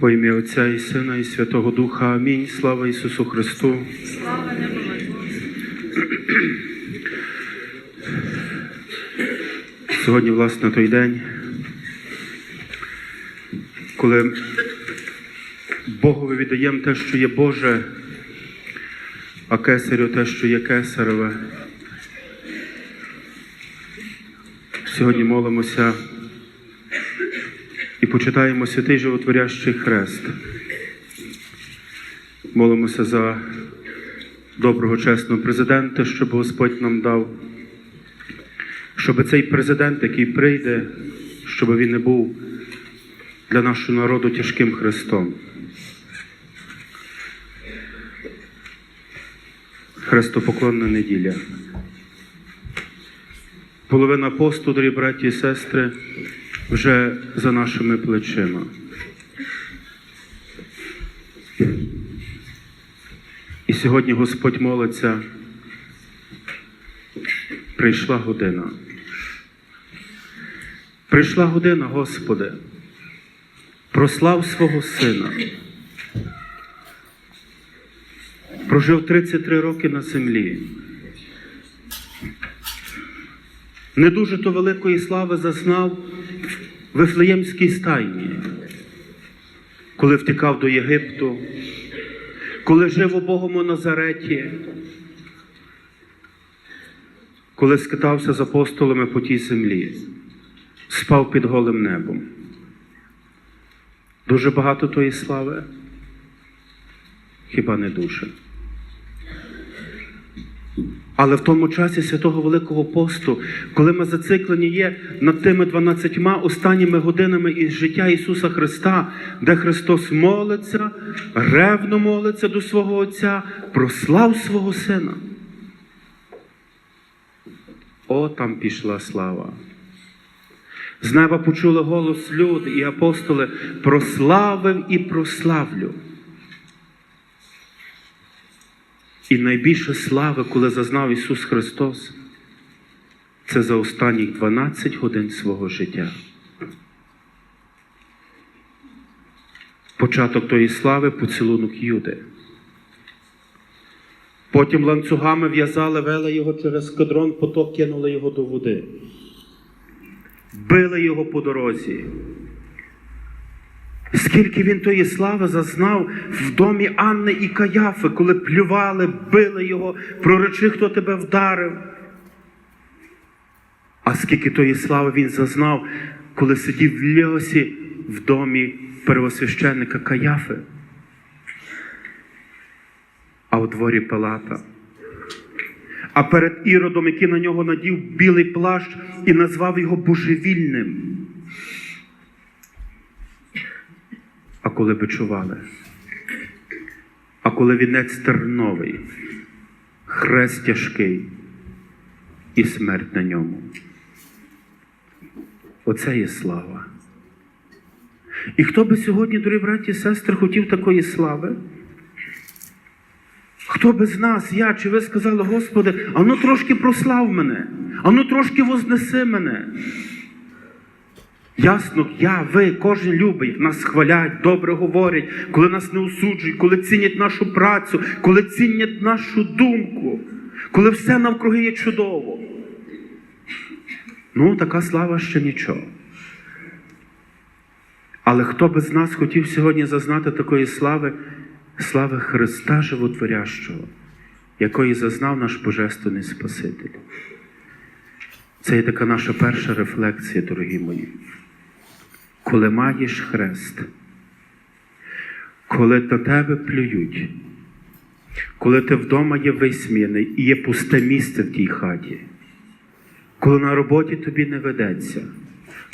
Во ім'я Отця і Сина, і Святого Духа. Амінь. Слава Ісусу Христу. Слава Богом. Сьогодні, власне, той день, коли Богові віддаємо те, що є Боже, а кесарю те, що є кесареве. Сьогодні молимося почитаємо святий животворящий хрест. Молимося за доброго, чесного президента, щоб Господь нам дав щоб цей президент, який прийде, щоб він не був для нашого народу тяжким хрестом. Хрестопоклонна неділя. Половина посту, дорогі браті і сестри, вже за нашими плечима. І сьогодні Господь молиться, прийшла година. Прийшла година, Господи, прослав свого сина. Прожив 33 роки на землі. Не дуже то великої слави зазнав в Вифлеємській стайні, коли втікав до Єгипту, коли жив у Богому Назареті, коли скитався з апостолами по тій землі спав під голим небом. Дуже багато тої слави, хіба не дуже. Але в тому часі святого Великого посту, коли ми зациклені є над тими 12 останніми годинами із життя Ісуса Христа, де Христос молиться, ревно молиться до свого Отця, прослав свого Сина. О, там пішла слава. З неба почули голос люди і апостоли прославив і прославлю. І найбільше слави, коли зазнав Ісус Христос, це за останні 12 годин свого життя. Початок тої слави поцілунок Юди. Потім ланцюгами в'язали, вели його через кадрон, поток кинули його до води били його по дорозі. Скільки він тої слави зазнав в домі Анни і Каяфи, коли плювали, били його, проречи, хто тебе вдарив. А скільки тої слави він зазнав, коли сидів в льосі в домі первосвященника Каяфи, а у дворі Палата. А перед іродом, який на нього надів білий плащ і назвав його божевільним. А коли бичували, а коли вінець терновий, хрест тяжкий і смерть на ньому. Оце є слава. І хто би сьогодні, дорогі браті і сестри, хотів такої слави? Хто без нас, я чи ви сказали, Господи, ану трошки прослав мене, ану трошки вознеси мене. Ясно, я, ви, кожен любить, нас хвалять, добре говорять, коли нас не осуджують, коли цінять нашу працю, коли цінять нашу думку, коли все навкруги є чудово. Ну, така слава ще нічого. Але хто би з нас хотів сьогодні зазнати такої слави, слави Христа Животворящого, якої зазнав наш Божественний Спаситель? Це є така наша перша рефлексія, дорогі мої. Коли маєш хрест, коли на тебе плюють, коли ти вдома є висміяний і є пусте місце в тій хаті, коли на роботі тобі не ведеться,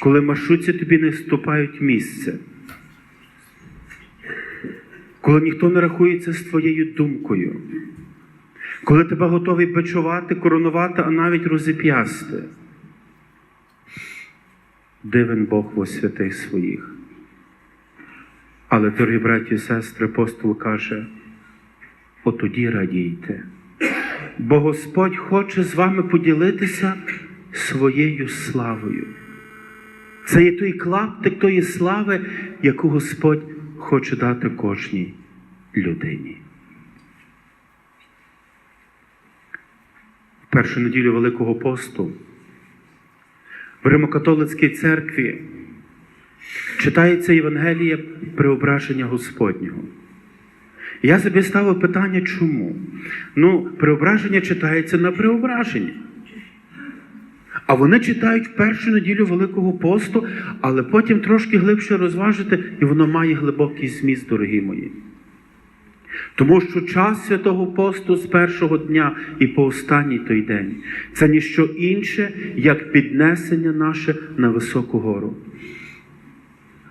коли маршрутці тобі не вступають місце, коли ніхто не рахується з твоєю думкою, коли тебе готовий бичувати, коронувати, а навіть розіп'ясти. Дивен Бог во святих своїх. Але, дорогі браті і сестри, апостол каже, отоді радійте. Бо Господь хоче з вами поділитися своєю славою. Це є той клаптик тої слави, яку Господь хоче дати кожній людині. Першу неділю Великого посту в Римокатолицькій церкві читається Євангеліє преображення Господнього. Я собі ставив питання, чому? Ну, преображення читається на преображенні. А вони читають першу неділю Великого посту, але потім трошки глибше розважити, і воно має глибокий зміст, дорогі мої. Тому що час святого посту з першого дня і по останній той день це ніщо інше, як піднесення наше на високу гору.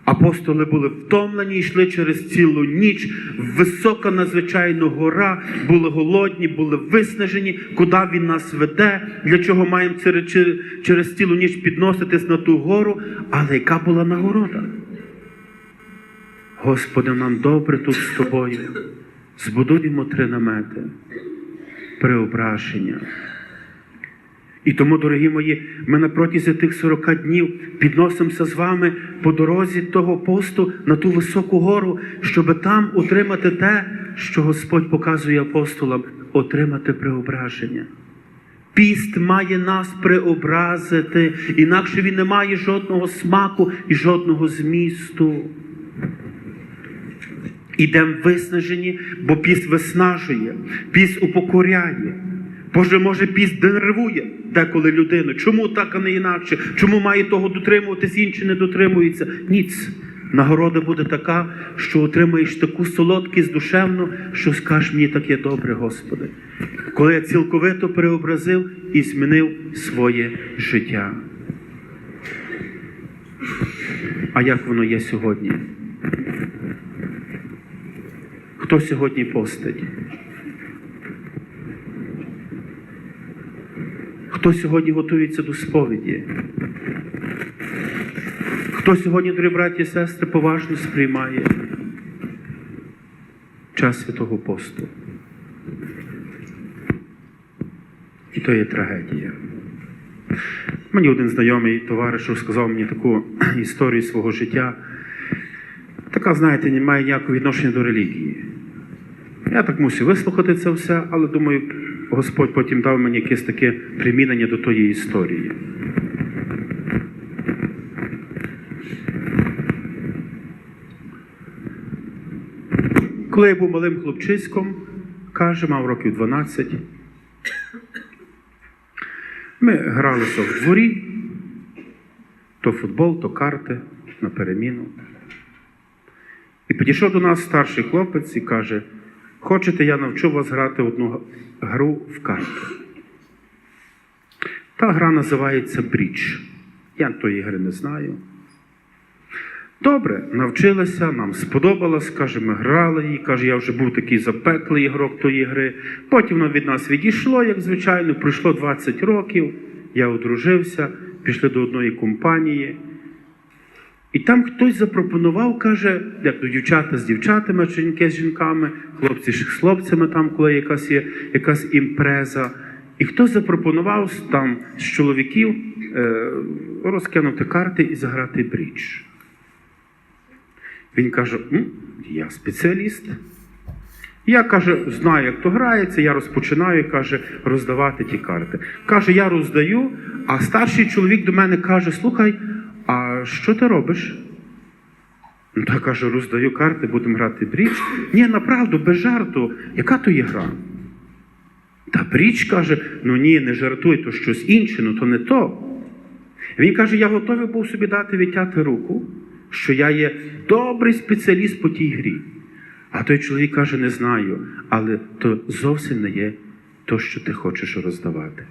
Апостоли були втомлені, йшли через цілу ніч. Висока надзвичайно гора, були голодні, були виснажені, куди він нас веде, для чого маємо через, цілу ніч підноситись на ту гору, але яка була нагорода? Господи, нам добре тут з тобою. Збудуємо три намети, преображення. І тому, дорогі мої, ми на протязі тих 40 днів підносимося з вами по дорозі того посту на ту високу гору, щоб там отримати те, що Господь показує апостолам, отримати преображення. Піст має нас преобразити, інакше він не має жодного смаку і жодного змісту. Ідемо виснажені, бо піст виснажує, піст упокоряє. Боже, може, піст денервує деколи людину. Чому так, а не інакше? Чому має того дотримуватись, інші не дотримуються? Ніц. Нагорода буде така, що отримаєш таку солодкість душевну, що скажеш мені таке добре, Господи. Коли я цілковито преобразив і змінив своє життя. А як воно є сьогодні? Хто сьогодні постить? Хто сьогодні готується до сповіді? Хто сьогодні, дорогі браті і сестри, поважно сприймає час святого посту? І то є трагедія. Мені один знайомий товариш розказав мені таку історію свого життя. Така, знаєте, не має ніякого відношення до релігії. Я так мусив вислухати це все, але думаю, Господь потім дав мені якесь таке примінення до тої історії. Коли я був малим хлопчиськом, каже, мав років 12, ми гралися в дворі, то футбол, то карти на переміну. І підійшов до нас старший хлопець і каже: Хочете, я навчу вас грати одну гру в карти. Та гра називається Брідж. Я тої гри не знаю. Добре, навчилися, нам сподобалось, каже, ми грали її. Каже, я вже був такий запеклий ігрок тої гри. Потім воно від нас відійшло, як звичайно, пройшло 20 років. Я одружився, пішли до одної компанії. І там хтось запропонував, каже, дівчата з дівчатами, жінки з жінками, хлопці з хлопцями, там, коли якась є якась імпреза. І хтось запропонував там з чоловіків е, розкинути карти і заграти брідж. Він каже: «М, я спеціаліст. Я каже, знаю, як то грається, я розпочинаю, каже, роздавати ті карти. Каже, я роздаю, а старший чоловік до мене каже: слухай, а що ти робиш? Ну, та каже, роздаю карти, будемо грати брідж. Ні, направду, без жарту. Яка то є гра? Та брідж каже, ну ні, не жартуй, то щось інше, ну то не то. Він каже, я готовий був собі дати відтяти руку, що я є добрий спеціаліст по тій грі. А той чоловік каже, не знаю, але то зовсім не є то, що ти хочеш роздавати.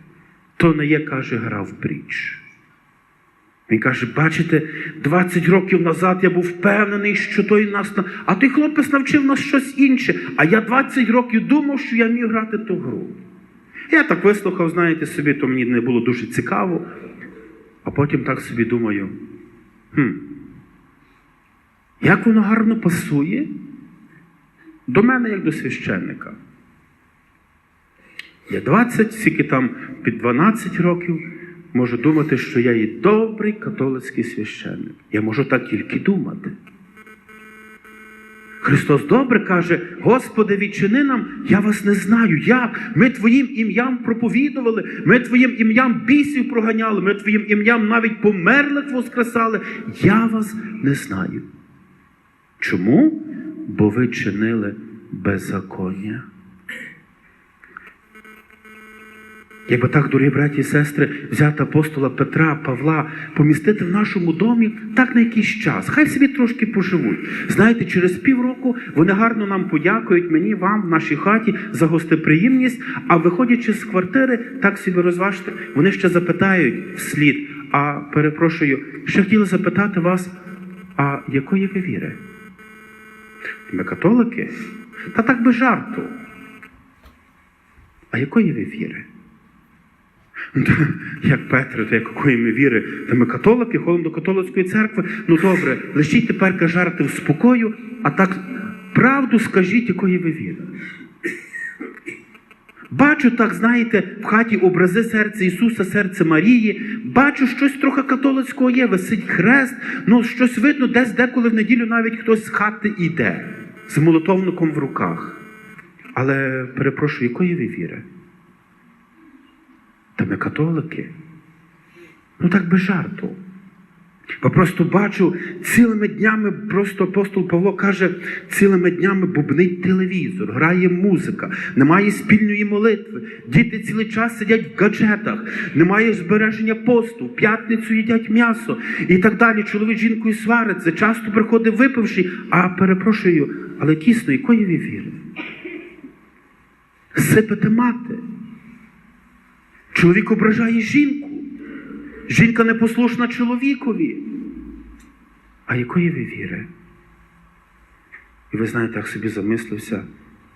То не є, каже, гра в брідж. Він каже, бачите, 20 років назад я був впевнений, що той нас. А той хлопець навчив нас щось інше. А я 20 років думав, що я міг грати ту гру. Я так вислухав, знаєте, собі, то мені не було дуже цікаво. А потім так собі думаю, хм, як воно гарно пасує до мене, як до священника. Я 20, скільки там під 12 років, можу думати, що я є добрий католицький священник. Я можу так тільки думати. Христос добре каже: Господи, відчини нам, я вас не знаю. Як? Ми Твоїм ім'ям проповідували, ми Твоїм ім'ям бісів проганяли, ми Твоїм ім'ям навіть померлих воскресали. Я вас не знаю. Чому? Бо ви чинили беззаконня. Якби так, дорогі браті і сестри, взяти апостола Петра, Павла, помістити в нашому домі так на якийсь час. Хай собі трошки поживуть. Знаєте, через півроку вони гарно нам подякують мені, вам, в нашій хаті за гостеприємність. А виходячи з квартири, так собі розважте, вони ще запитають вслід. А перепрошую, ще хотіли запитати вас, а якої ви віри? Ми католики? Та так би жарту. А якої ви віри? Як Петро, то якої ми віри? Та ми католики, ходимо до католицької церкви. Ну добре, лишіть тепер жарти в спокою, а так правду скажіть, якої ви віри. Бачу, так знаєте, в хаті образи серця Ісуса, серце Марії. Бачу, щось трохи католицького є, висить хрест, ну щось видно, десь деколи в неділю навіть хтось з хати йде з молотовником в руках. Але перепрошую, якої ви віри? Та ми католики. Ну так без жарту. Бо просто бачу цілими днями, просто апостол Павло каже, цілими днями бубнить телевізор, грає музика, немає спільної молитви. Діти цілий час сидять в гаджетах, немає збереження посту, в п'ятницю їдять м'ясо і так далі. Чоловік жінкою свариться, часто приходить випивши, а перепрошую, але тісно, якої ви віри? Сипете мати. Чоловік ображає жінку. Жінка непослушна чоловікові. А якої ви віри? І ви знаєте, як собі замислився,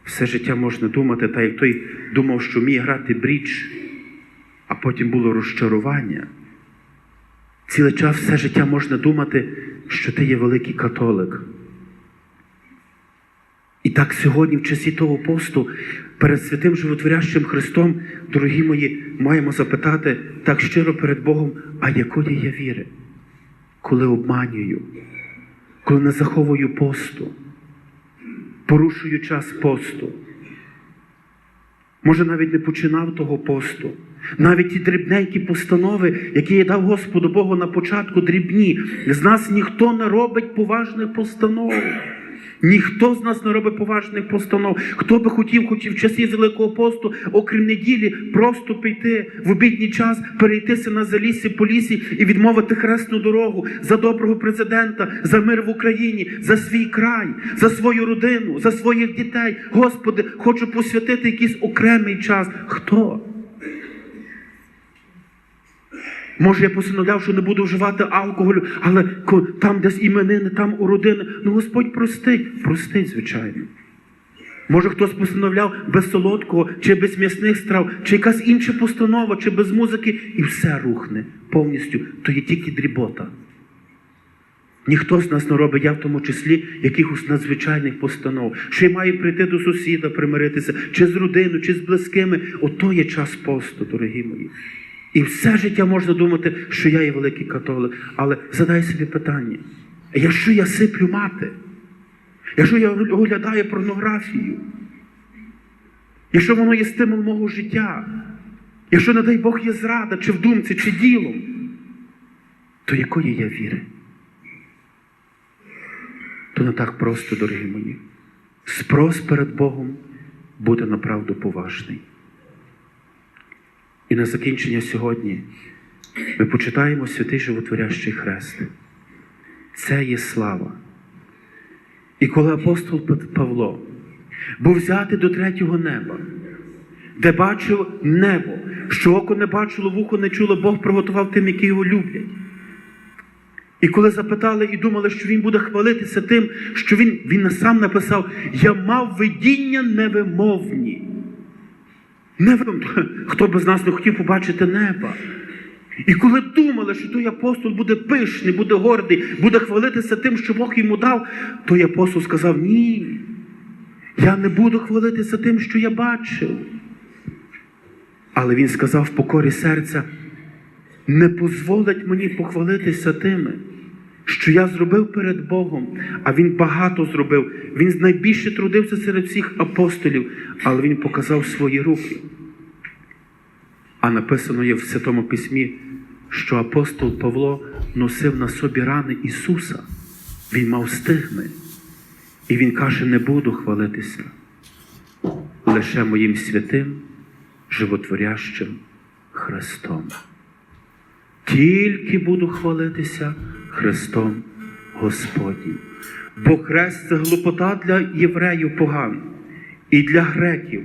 все життя можна думати, та як той думав, що вміє грати брідж, а потім було розчарування. Цілий час все життя можна думати, що ти є великий католик. І так сьогодні, в часі того посту, перед святим животворящим Христом, дорогі мої, маємо запитати так щиро перед Богом, а якої я віри, коли обманюю, коли не заховую посту, порушую час посту. Може, навіть не починав того посту. Навіть ті дрібненькі постанови, які я дав Господу Богу на початку дрібні. З нас ніхто не робить поважних постанов. Ніхто з нас не робить поважних постанов. Хто би хотів, хоч і в часі Великого посту, окрім неділі, просто піти в обідній час, перейтися на залісі по лісі і відмовити хресну дорогу за доброго президента, за мир в Україні, за свій край, за свою родину, за своїх дітей. Господи, хочу посвятити якийсь окремий час. Хто? Може, я постановляв, що не буду вживати алкоголю, але там десь іменини, там у родини. Ну, Господь простить, простить, звичайно. Може, хтось постановляв без солодкого, чи без м'ясних страв, чи якась інша постанова, чи без музики, і все рухне повністю. То є тільки дрібота. Ніхто з нас не робить, я в тому числі, якихось надзвичайних постанов. Що я маю прийти до сусіда, примиритися, чи з родиною, чи з близькими. Ото є час посту, дорогі мої. І все життя можна думати, що я є великий католик. Але задай собі питання: якщо я сиплю мати, якщо я оглядаю порнографію, якщо воно є стимул мого життя, якщо, не дай Бог, є зрада, чи в думці, чи ділом, то якої я віри? То не так просто, дорогі мої. Спрос перед Богом бути направду поважний. І на закінчення сьогодні ми почитаємо святий животворящий хрест. Це є слава. І коли апостол Павло був взятий до третього неба, де бачив небо, що око не бачило, вухо не чуло, Бог приготував тим, які його люблять. І коли запитали і думали, що він буде хвалитися тим, що він, він сам написав: Я мав видіння невимовні. Невим... Хто би з нас не хотів побачити неба? І коли думали, що той апостол буде пишний, буде гордий, буде хвалитися тим, що Бог йому дав, той апостол сказав: Ні, я не буду хвалитися тим, що я бачив. Але він сказав в покорі серця: не дозволить мені похвалитися тими, що я зробив перед Богом, а Він багато зробив. Він найбільше трудився серед всіх апостолів, але Він показав свої руки. А написано є в Святому Письмі, що апостол Павло носив на собі рани Ісуса. Він мав стигми. І він каже: не буду хвалитися лише моїм святим, животворящим Христом. Тільки буду хвалитися Христом Господнім. Бо хрест це глупота для євреїв поган і для греків,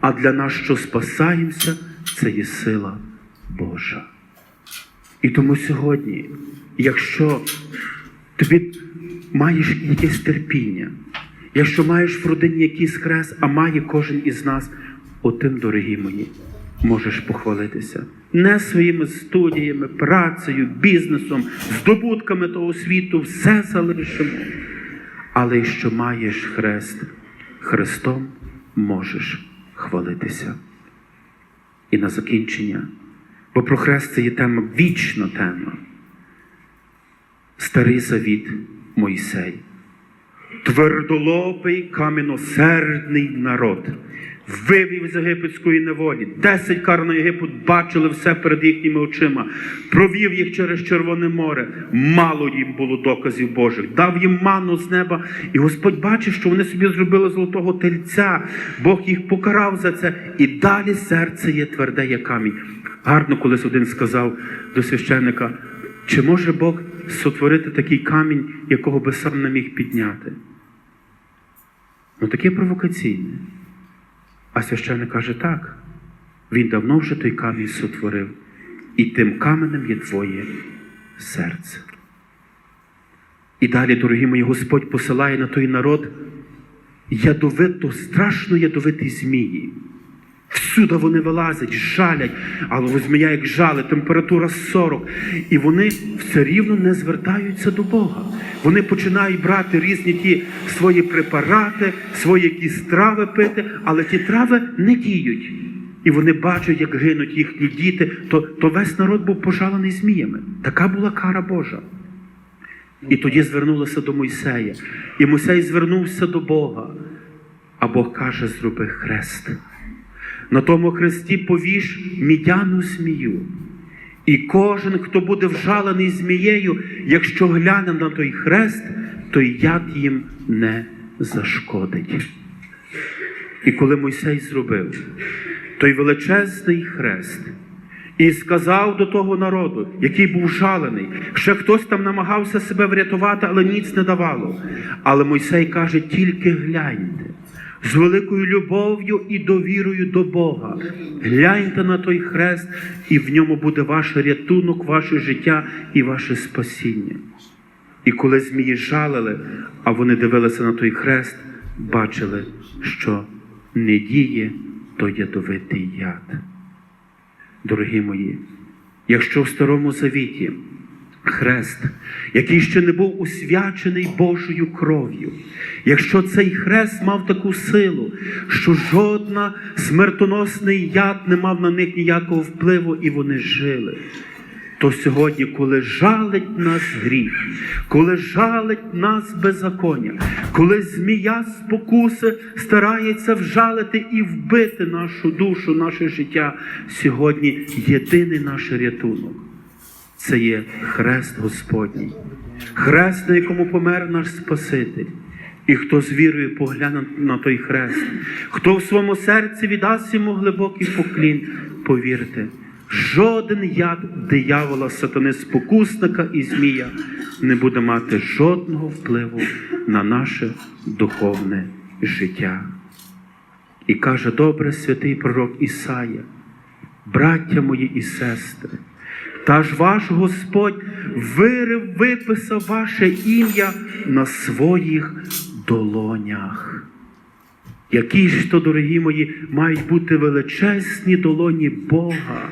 а для нас, що спасаємося, це є сила Божа. І тому сьогодні, якщо тобі маєш якесь терпіння, якщо маєш в родині якийсь хрест, а має кожен із нас, отим, дорогі мої, можеш похвалитися. Не своїми студіями, працею, бізнесом, здобутками того світу, все залишимо. Але якщо маєш хрест, Христом можеш хвалитися. І на закінчення, бо про хрест це є тема, вічна тема. Старий завіт Мойсей. Твердолобий каменосердний народ вивів з єгипетської неволі. Десять кар на Єгипет бачили все перед їхніми очима, провів їх через Червоне море. Мало їм було доказів Божих, дав їм ману з неба. І Господь бачив, що вони собі зробили золотого тельця. Бог їх покарав за це. І далі серце є тверде, як камінь. Гарно колись один сказав до священника, чи може Бог сотворити такий камінь, якого би сам не міг підняти? Ну таке провокаційне. А священник каже, так, він давно вже той камінь сотворив, і тим каменем є твоє серце. І далі, дорогі мої, Господь посилає на той народ ядовито, страшно ядовиті змії. Всюди вони вилазять, жалять, але змія як жали, температура 40. І вони все рівно не звертаються до Бога. Вони починають брати різні ті свої препарати, свої якісь трави пити, але ті трави не діють. І вони бачать, як гинуть їхні діти, то, то весь народ був пожалений зміями. Така була кара Божа. І тоді звернулися до Мойсея. І Мойсей звернувся до Бога. А Бог каже: зроби хрест. На тому хресті повіш мідяну змію. І кожен, хто буде вжалений змією, якщо гляне на той хрест, той яд їм не зашкодить. І коли Мойсей зробив той величезний хрест, і сказав до того народу, який був жалений, ще хтось там намагався себе врятувати, але ніц не давало. Але Мойсей каже: тільки гляньте з великою любов'ю і довірою до Бога. Гляньте на той хрест, і в ньому буде ваш рятунок, ваше життя і ваше спасіння. І коли змії жалили, а вони дивилися на той хрест, бачили, що не діє той ядовитий яд. Дорогі мої, якщо в Старому Завіті хрест, який ще не був усвячений Божою кров'ю, якщо цей хрест мав таку силу, що жодна смертоносний яд не мав на них ніякого впливу, і вони жили. То сьогодні, коли жалить нас гріх, коли жалить нас беззаконня, коли змія спокуси старається вжалити і вбити нашу душу, наше життя, сьогодні єдиний наш рятунок це є хрест Господній, хрест, на якому помер наш Спаситель. І хто з вірою погляне на той хрест, хто в своєму серці віддасть йому глибокий поклін, повірте, жоден яд диявола, сатани, спокусника і змія не буде мати жодного впливу на наше духовне життя. І каже добре святий пророк Ісая, браття мої і сестри, та ж ваш Господь вирив, виписав ваше ім'я на своїх долонях. Які ж то, дорогі мої, мають бути величезні долоні Бога,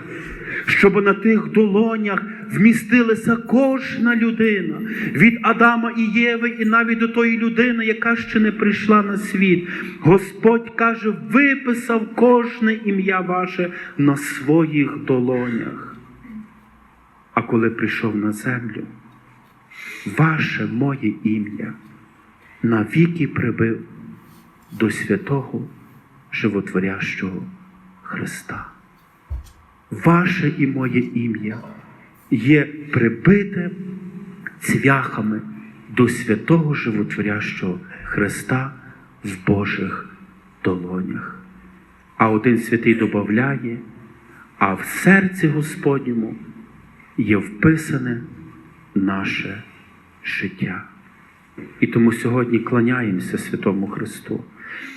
щоб на тих долонях вмістилася кожна людина від Адама і Єви, і навіть до тої людини, яка ще не прийшла на світ. Господь каже, виписав кожне ім'я ваше на своїх долонях. Коли прийшов на землю, ваше моє ім'я навіки прибив до святого животворящого Христа. Ваше і моє ім'я є прибите цвяхами до святого животворящого Христа в Божих долонях. А один святий додає, а в серці Господньому є вписане наше життя. І тому сьогодні кланяємося Святому Христу,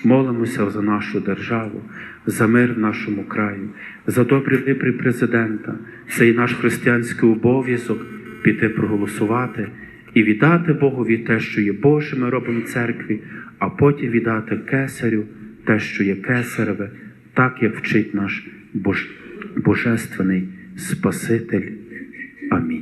молимося за нашу державу, за мир в нашому краю, за добрі вибори президента. Це і наш християнський обов'язок піти проголосувати і віддати Богові те, що є Боже, ми робимо церкві, а потім віддати кесарю те, що є кесареве, так як вчить наш Бож... Божественний Спаситель I mean.